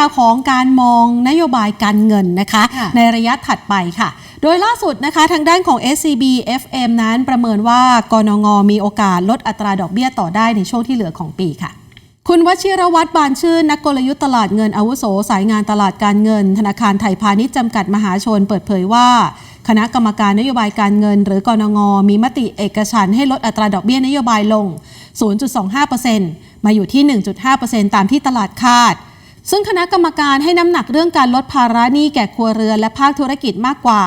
ราวของการมองนโยบายการเงินนะคะค่ะในระยะถัดไปค่ะ โดยล่าสุดนะคะทางด้านของ SCB FM นั้นประเมินว่ากนงมีโอกาสลดอัตราดอกเบี้ยต่อได้ในช่วงที่เหลือของปีค่ะคุณวชิรวัตรบานชื่น นักกลยุทธ์ตลาดเงินอาวุโส สายงานตลาดการเงิน ธนาคารไทยพาณิชย์จำกัดมหาชน เปิดเผยว่า คณะกรรมการนโยบายการเงิน หรือกนงมีมติเอกฉันท์ให้ลดอัตราดอกเบี้ยนโยบายลง 0.25%มาอยู่ที่ 1.5%ตามที่ตลาดคาด ซึ่งคณะกรรมการให้น้ำหนักเรื่องการลดภาระหนี้แก่ครัวเรือนและภาคธุรกิจมากกว่า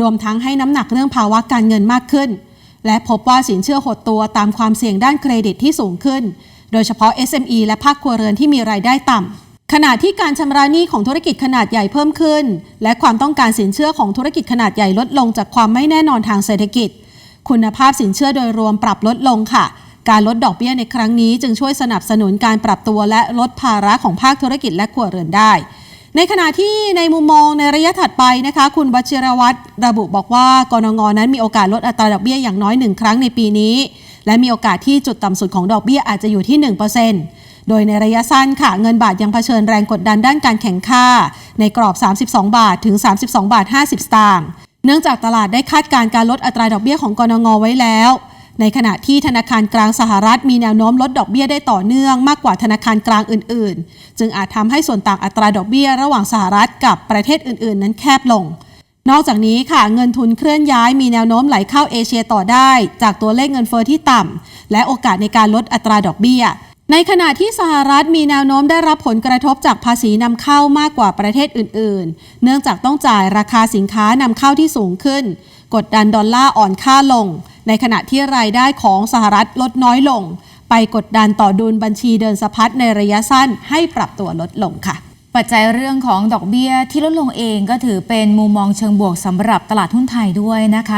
รวมทั้งให้น้ำหนักเรื่องภาวะการเงินมากขึ้น และพบว่าสินเชื่อหดตัวตามความเสี่ยงด้านเครดิตที่สูงขึ้น โดยเฉพาะ SME และภาคครัวเรือนที่มีรายได้ต่ำขณะที่การชำระหนี้ของธุรกิจขนาดใหญ่เพิ่มขึ้น และความต้องการสินเชื่อของธุรกิจขนาดใหญ่ลดลงจากความไม่แน่นอนทางเศรษฐกิจ คุณภาพสินเชื่อโดยรวมปรับลดลงค่ะ การลดดอกเบี้ยในครั้งนี้ จึงช่วยสนับสนุนการปรับตัวและลดภาระของภาคธุรกิจและครัวเรือนได้ ในขณะที่ในมุมมองในระยะถัดไปนะคะ คุณวชิรวัตรระบุบอกว่ากรงงนั้นมีโอกาสลดอัตราดอกเบี้ยอย่างน้อยหนึ่งครั้งในปีนี้ และมีโอกาสที่จุดต่ำสุดของดอกเบี้ยอาจจะอยู่ที่ 1%โดยในระยะสั้นค่ะเงินบาทยังเผชิญแรงกดดันด้านการแข่งค่าในกรอบ 32 บาทถึง 32 บาท 50 สตางค์เนื่องจากตลาดได้คาดการณ์การลดอัตราดอกเบี้ยของกรงไว้แล้ว ในขณะที่ธนาคารกลางสหรัฐมีแนวโน้มลดดอกเบี้ยได้ต่อเนื่องมากกว่าธนาคารกลางอื่น ๆ จึงอาจทำให้ส่วนต่างอัตราดอกเบี้ยระหว่างสหรัฐกับประเทศอื่น ๆ นั้นแคบลง นอกจากนี้ค่ะเงินทุนเคลื่อนย้ายมีแนวโน้มไหลเข้าเอเชียต่อได้ จากตัวเลขเงินเฟอ้อที่ต่ำและโอกาสในการลดอัตราดอกเบี้ยในขณะที่สหรัฐมีแนวโน้มได้รับผลกระทบจากภาษีนำเข้ามากกว่าประเทศอื่น ๆ เนื่องจากต้องจ่ายราคาสินค้านำเข้าที่สูงขึ้น กดดันดอลลาร์อ่อนค่าลง ในขณะที่รายได้ของสหรัฐลดน้อยลง ไปกดดันต่อดุลบัญชีเดินสะพัดในระยะสั้นให้ปรับตัวลดลงค่ะปัจจัยเรื่องของดอกเบี้ยที่ลดลงเองก็ถือเป็นมุมมองเชิงบวกสำหรับตลาดหุ้นไทยด้วยนะคะ